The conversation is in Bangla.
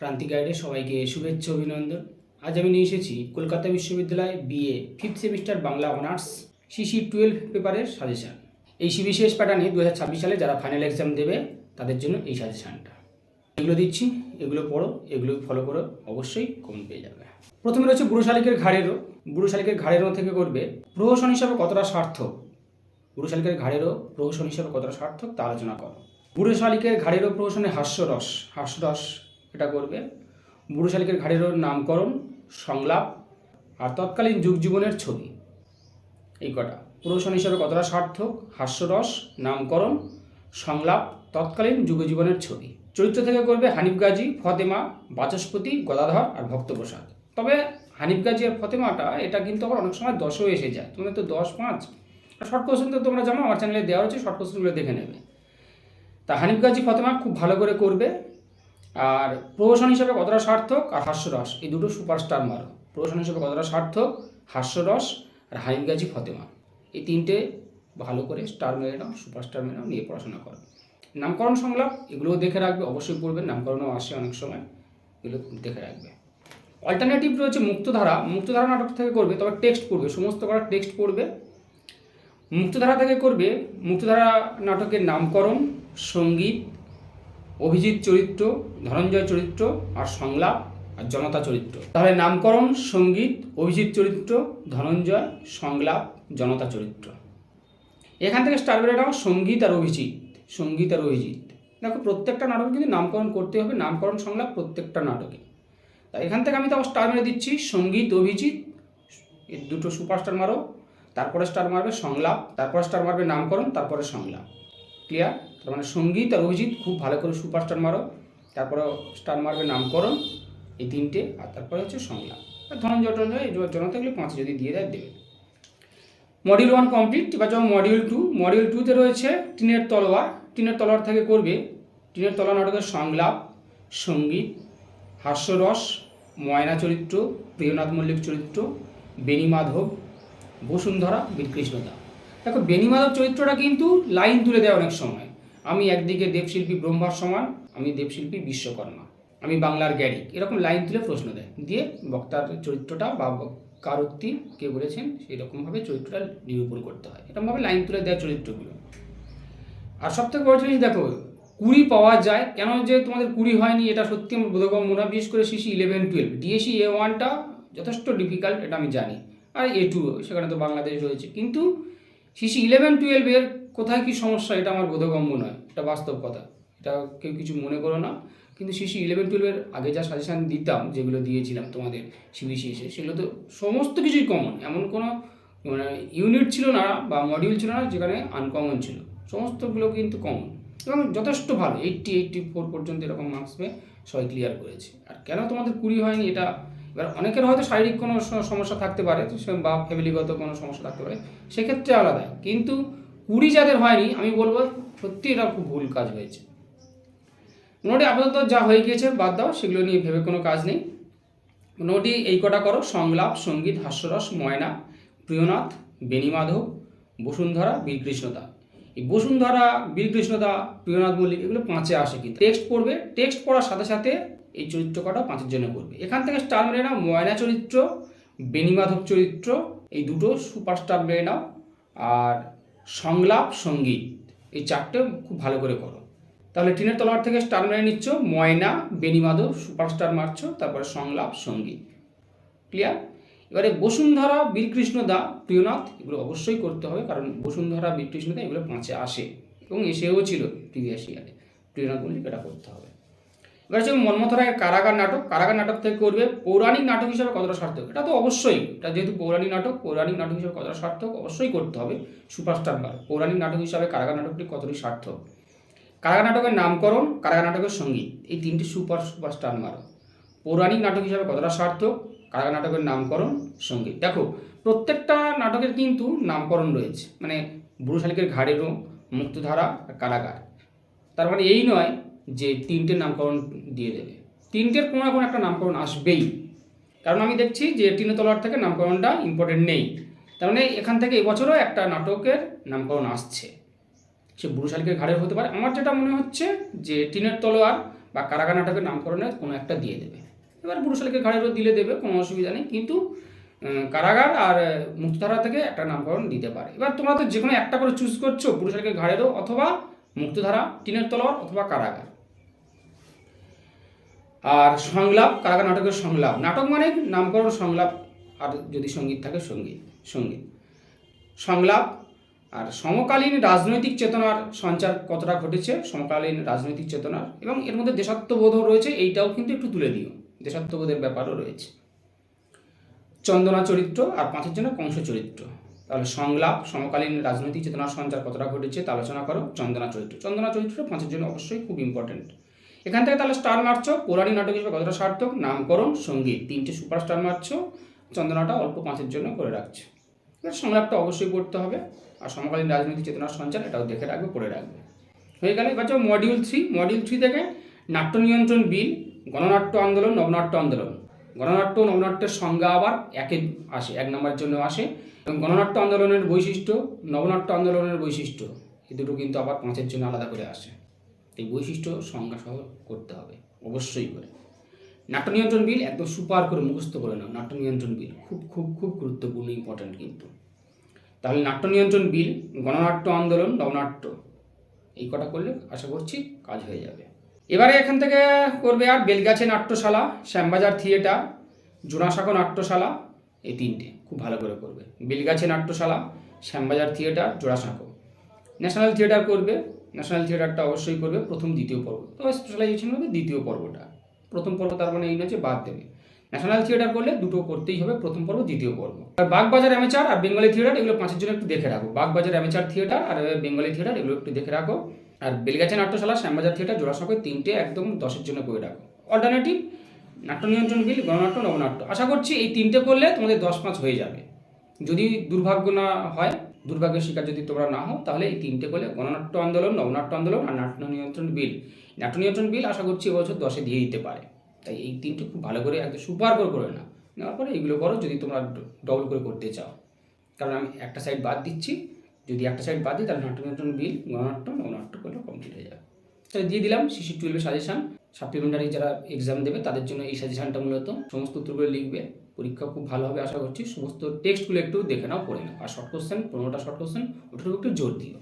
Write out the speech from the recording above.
ক্রান্তি গাইডে সবাইকে শুভেচ্ছা, অভিনন্দন। আজ আমি নিয়ে এসেছি কলকাতা বিশ্ববিদ্যালয় BA fifth semester Bangla honours CC twelve পেপারের সাজেশান এই বিশেষ প্যাটার্নে দু সালে যারা ফাইনাল এক্সাম দেবে, তাদের জন্য এই সাজেশানটা এগুলো দিচ্ছি, এগুলো পড়ো, এগুলো ফলো করো, অবশ্যই কমন পেয়ে যাবে। প্রথমে রয়েছে বুড়ো শালিকের ঘাড়েরও। বুড়ো শালিকের ঘাড়েরও থেকে করবে, প্রহসন হিসাবে কতটা সার্থক? বুড়ো শালিকের ঘাড়েরও প্রহসন হিসাবে কতটা সার্থক তা আলোচনা করো। বুড়ো শালিকের ঘাড়েরও প্রহসনে হাস্যরস হাস্যরস এটা করবে। বুড়ো শালিকের ঘাড়েরও নামকরণ, সংলাপ আর তৎকালীন যুগ জীবনের ছবি। এই কটা। প্রহসন হিসাবে কতটা সার্থক, হাস্যরস, নামকরণ, সংলাপ, তৎকালীন যুগ জীবনের ছবি। চরিত্র থেকে করবে হানিফ গাজী, ফতেমা, বাচস্পতি, গদাধর আর ভক্তপ্রসাদ। তবে হানিফ গাজী আর ফতেমাটা, এটা কিন্তু আবার অনেক সময় দশও এসে যায়। তোমাদের তো দশ পাঁচ। শর্ট কোশ্চেন তো তোমরা জানো, আমার চ্যানেলে দেওয়া হচ্ছে শর্ট কোশ্চেনগুলো দেখে নেবে। তা হানিফ গাজী, ফতেমা খুব ভালো করে করবে। আর প্রহসন হিসেবে কতটা সার্থক? আর হাস্যরস, এই দুটো সুপারস্টার মারো। প্রহসন হিসেবে কতটা সার্থক? হাস্যরস আর হানিফ গাজী ফতেমা। এই তিনটে ভালো করে স্টার মেরে নাও সুপারস্টার মেরে নাও, নিয়ে পড়াশোনা করো। নামকরণ সংলাপ, এগুলোও দেখে রাখবে, অবশ্যই পড়বে। নামকরণও আসে অনেক সময়, এগুলো দেখে রাখবে। অল্টারনেটিভ রয়েছে মুক্তধারা। মুক্তধারা নাটক থেকে করবে, তবে টেক্সট পড়বে, সমস্ত করা টেক্সট পড়বে। মুক্তধারা থেকে করবে, মুক্তধারা নাটকের নামকরণ, সংগীত অভিজিৎ চরিত্র, ধনঞ্জয় চরিত্র আর সংলাপ আর জনতা চরিত্র। তাহলে নামকরণ, সংগীত, অভিজিৎ চরিত্র, ধনঞ্জয়, সংলাপ, জনতা চরিত্র। এখান থেকে স্টার বেড়াটাও সংগীত আর অভিজিৎ। সংগীত আর অভিজিৎ। দেখো, প্রত্যেকটা নাটকে কিন্তু নামকরণ করতে হবে, নামকরণ, সংলাপ প্রত্যেকটা নাটকে। তা এখান থেকে আমি তো স্টার মেরে দিচ্ছি, সংগীত, অভিজিৎ দুটো সুপারস্টার মারো, তারপরে স্টার মারবে সংলাপ, তারপরে স্টার মারবে নামকরণ, তারপরে সংলাপ। ক্লিয়ার তার মানে সংগীত আর অভিজিৎ খুব ভালো করে সুপারস্টার মারো। তারপরে স্টার মারবে নামকরণ, এই তিনটে। আর তারপরে হচ্ছে সংলাপ। ধনঞ্জয় টনঞ্জয় জনতা এগুলো পাঁচ যদি দিয়ে দেয়, দেবে। মডিউল ওয়ান কমপ্লিট এবার যখন মডিউল টু মডিউল টুতে রয়েছে টিনের তলোয়ার। টিনের তলোয়ার থেকে করবে। টিনের তলোয়ার নাটকের সংলাপ, সংগীত, হাস্যরস, ময়না চরিত্র, প্রিয়নাথ মল্লিক চরিত্র, বেণী মাধব, বসুন্ধরা বীরকৃষ্ণদা দেখো, বেণী মাধব চরিত্রটা কিন্তু লাইন তুলে দেয় অনেক সময়। আমি একদিকে দেবশিল্পী ব্রহ্মার সমান, আমি দেবশিল্পী বিশ্বকর্মা, আমি বাংলার গ্যারিক এরকম লাইন তুলে প্রশ্ন দেয়। দিয়ে বক্তার চরিত্রটা বা কারোক্তি কে বলেছেন সেই রকমভাবে চরিত্রটা নিরূপণ করতে হয়। এরকমভাবে লাইন তুলে দেয় চরিত্রগুলো। আর সব থেকে বড় জিনিস দেখো, কুড়ি পাওয়া যায়। কেন যে তোমাদের কুড়ি হয়নি, এটা সত্যি আমার বোধগম্য না। বিশেষ করে CC eleven twelve DSC A ওয়ানটা যথেষ্ট ডিফিকাল্ট এটা আমি জানি। আর এ টু সেখানে তো বাংলাদেশ রয়েছে। কিন্তু সিসি ইলেভেন টুয়েলভের কোথায় কী সমস্যা, এটা আমার বোধগম্য নয়, এটা বাস্তব কথা। এটা কেউ কিছু মনে করো না, কিন্তু সিসি ইলেভেন টুয়েলভের আগে যা সাজেশান দিতাম, যেগুলো দিয়েছিলাম তোমাদের সিবিসি এসে, সেগুলো তো সমস্ত কিছুই কমন এমন কোনো মানে ইউনিট ছিল না, বা মডিউল ছিল না, যেখানে আনকমন ছিল। সমস্তগুলো কিন্তু কমন এবং যথেষ্ট ভালো এইটটি এইটটি ফোর পর্যন্ত এরকম মার্কস পেয়ে সবাই ক্লিয়ার করেছে। আর কেন তোমাদের কুড়ি হয়নি, এটা এবার অনেকের হয়তো শারীরিক কোনো সমস্যা থাকতে পারে বা ফ্যামিলিগত কোনো সমস্যা থাকতে পারে, সেক্ষেত্রে আলাদা। কিন্তু কুড়ি যাদের হয়নি, আমি বলব সত্যি এটা খুব ভুল কাজ হয়েছে। মোটামুটি আপাতত যা হয়ে গিয়েছে বাদ দাও, সেগুলো নিয়ে ভেবে কোনো কাজ নেই। মোটামুটি এই কটা করো, সংলাপ, সংগীত, হাস্যরস, ময়না, প্রিয়নাথ, বেণীমাধব, বসুন্ধরা বীরকৃষ্ণতা এই বসুন্ধরা বীরকৃষ্ণতা প্রিয়নাথ মল্লিক, এগুলো পাঁচে আসে কিন্তু। টেক্সট পড়বে, টেক্সট পড়ার সাথে সাথে এই চরিত্র কটা পাঁচের জন্য করবে। এখান থেকে স্টার মেরে নাও, ময়না চরিত্র বেণীমাধব চরিত্র, এই দুটো সুপারস্টার মেরে নাও। আর সংলাপ সংগীত, এই চারটে খুব ভালো করে করো। তাহলে টিনের তলোয়ার থেকে স্টার মেরে নিচ্ছ, ময়না বেণীমাধব সুপারস্টার মারছো, তারপরে সংলাপ সংগীত। ক্লিয়ার এবারে বসুন্ধরা বীরকৃষ্ণ দা, প্রিয়নাথ, এগুলো অবশ্যই করতে হবে, কারণ বসুন্ধরা বীরকৃষ্ণ দা এগুলো পাঁচে আসে। এবং এসেও ছিল প্রিভিয়াস ইয়ারে প্রিয়নাথ মল্লিক এটা করতে হবে। এবার হচ্ছে মন্মথ রায়ের কারাগার নাটক। কারাগার নাটক থেকে করবে পৌরাণিক নাটক হিসাবে কতটা সার্থক? এটা তো অবশ্যই। এটা যেহেতু পৌরাণিক নাটক পৌরাণিক নাটক হিসাবে কতটা সার্থক অবশ্যই করতে হবে। সুপারস্টার বার পৌরাণিক নাটক হিসাবে কারাগার নাটকটি কতটি সার্থক? কারাগার নাটকের নামকরণ, কারাগার নাটকের সংগীত, এই তিনটি সুপার সুপারস্টার মারো পৌরাণিক নাটক হিসাবে কতটা সার্থক? কারাগার নাটকের নামকরণ, সংগীত। দেখো, প্রত্যেকটা নাটকের কিন্তু নামকরণ রয়েছে। মানে বুড়ো শালিকের ঘাড়েরও মুক্তধারা কারাগার। তার মানে এই নয় যে তিনটে নামকরণ দিয়ে দেবে। তিনটের কোনো না কোনো একটা নামকরণ আসবেই। কারণ আমি দেখছি যে টিনতলার থেকে নামকরণটা ইম্পর্টেন্ট নেই। তার মানে এখান থেকে এবছরও একটা নাটকের নামকরণ আসছে। সে বুড়ো শালিকের ঘাড়ের হতে পারে। আমার যেটা মনে হচ্ছে যে টিনের তলোয়ার বা কারাগার নাটকের নামকরণের কোনো একটা দিয়ে দেবে। এবার পুরুষালীকে ঘাড়েরও দিলে দেবে, কোনো অসুবিধা নেই। কিন্তু কারাগার আর মুক্তধারা থেকে একটা নামকরণ দিতে পারে। এবার তোমরা তো যে কোনো একটা করে চুজ করছ পুরুষালীকে ঘাড়েরও অথবা মুক্তধারা, টিনের তলোয়ার অথবা কারাগার। আর সংলাপ কারাগার নাটকের সংলাপ। নাটক মানে নামকরণ, সংলাপ, আর যদি সংগীত থাকে সংগীত সংগীত। সংলাপ, আর সমকালীন রাজনৈতিক চেতনার সঞ্চার কতটা ঘটেছে, সমকালীন রাজনৈতিক চেতনার, এবং এর মধ্যে দেশাত্মবোধও রয়েছে, এইটাও কিন্তু একটু তুলে দিও। দেশাত্মবোধের ব্যাপারও রয়েছে। চন্দনা চরিত্র আর পাঁচের জন্য কংস চরিত্র। তাহলে সংলাপ, সমকালীন রাজনৈতিক চেতনার সঞ্চার কতটা ঘটেছে, তা আলোচনা করো, চন্দনা চরিত্র। চন্দনা চরিত্র পাঁচের জন্য অবশ্যই খুব ইম্পর্টেন্ট এখান থেকে তাহলে স্টার মারছো পৌরাণিক নাটক হিসেবে কতটা সার্থক? নামকরণ সংগীত তিনটে সুপার স্টার মারছো, চন্দনাটা অল্প পাঁচের জন্য করে রাখছো। সংলাপটা অবশ্যই পড়তে হবে, আর সমকালীন রাজনৈতিক চেতনার সঞ্চার এটাও দেখে রাখবে, পড়ে রাখবে। হয়ে গেল, এবার যাও মডিউল থ্রি মডিউল থ্রি থেকে নাট্য নিয়ন্ত্রণ বিল, গণনাট্য আন্দোলন, নবনাট্য আন্দোলন। গণনাট্য নবনাট্যের সংজ্ঞা আবার একে আসে, এক নম্বরের জন্য আসে। এবং গণনাট্য আন্দোলনের বৈশিষ্ট্য, নবনাট্য আন্দোলনের বৈশিষ্ট্য, এই দুটো কিন্তু আবার পাঁচের জন্য আলাদা করে আসে। এই বৈশিষ্ট্য সংজ্ঞা সহ করতে হবে, অবশ্যই করে। নাট্য নিয়ন্ত্রণ বিল একদম সুপার করে মুখস্থ করে নাও, নাট্য নিয়ন্ত্রণ বিল, খুব খুব খুব গুরুত্বপূর্ণ ইম্পর্ট্যান্ট কিন্তু। তাহলে নাট্য নিয়ন্ত্রণ বিল, গণনাট্য আন্দোলন, নবনাট্য, এই কটা করলে আশা করছি কাজ হয়ে যাবে। এবারে এখান থেকে করবে আর বেলগাছে নাট্যশালা, শ্যামবাজার থিয়েটার জোড়াসাঁকো নাট্যশালা, এই তিনটে, খুব ভালো করে করবে। বেলগাছে নাট্যশালা, Shyambazar theatre Jorasanko national theatre করবে ন্যাশনাল থিয়েটারটা অবশ্যই করবে প্রথম, দ্বিতীয় পর্ব। তবে স্পেশালাইজেশন হবে দ্বিতীয় পর্বটা। প্রথম পর্ব তার মানে এই নয় যে বাদ দেবে। ন্যাশনাল থিয়েটার করলে দুটো করতেই হবে, প্রথম পর্ব, দ্বিতীয় পর্ব। আর বাগবাজার অ্যামেচার আর বেঙ্গলি থিয়েটার এগুলো পাঁচের জন্য একটু দেখে রাখো। বাগবাজার অ্যামেচার থিয়েটার আর বেঙ্গলি থিয়েটার এগুলো একটু দেখে রাখো। আর বেলগাছে নাট্যশালা, শ্যামবাজার থিয়েটার জোড়াসাঁকো তিনটে একদম দশের জন্য করে রাখো। অল্টারনেটিভ নাট্য নিয়ন্ত্রণ বিল, গণনাট্য, নবনাট্য। আশা করছি এই তিনটে করলে তোমাদের দশ পাঁচ হয়ে যাবে। যদি দুর্ভাগ্য না হয় দুর্ভাগ্যের শিকার যদি তোমরা না হও, তাহলে এই তিনটে করলে গণনাট্য আন্দোলন, নবনাট্য আন্দোলন আর নাট্য নিয়ন্ত্রণ বিল। নাট্য নিয়ন্ত্রণ বিল আশা করছি এবছর দশে দিয়ে দিতে পারে। তাই এই তিনটে খুব ভালো করে একদম সুপার করে করে না নেওয়ার পরে এগুলো করো যদি তোমরা ডবল করে করতে চাও। কারণ আমি একটা সাইড বাদ দিচ্ছি। যদি একটা সাইড বাদ দিই, তাহলে নাট্য নিয়ন্ত্রণ বিল, গণনাট্য, নবনাট্য করলে কমপ্লিট হয়ে যাবে। তাহলে দিয়ে দিলাম শিশু টুয়েলভের সাজেশান সাপ্লিমেন্টারি যারা এক্সাম দেবে, তাদের জন্য এই সাজেশানটা মূলত। সমস্ত উত্তরগুলো লিখবে। পরীক্ষা খুব ভালোভাবে আশা করছি। সমস্ত টেক্সটগুলো একটু দেখে নাও, পড়ে নাও। আর শর্ট কোশ্চেন পনেরোটা শর্ট কোশ্চেন ওটার একটু জোর দিও।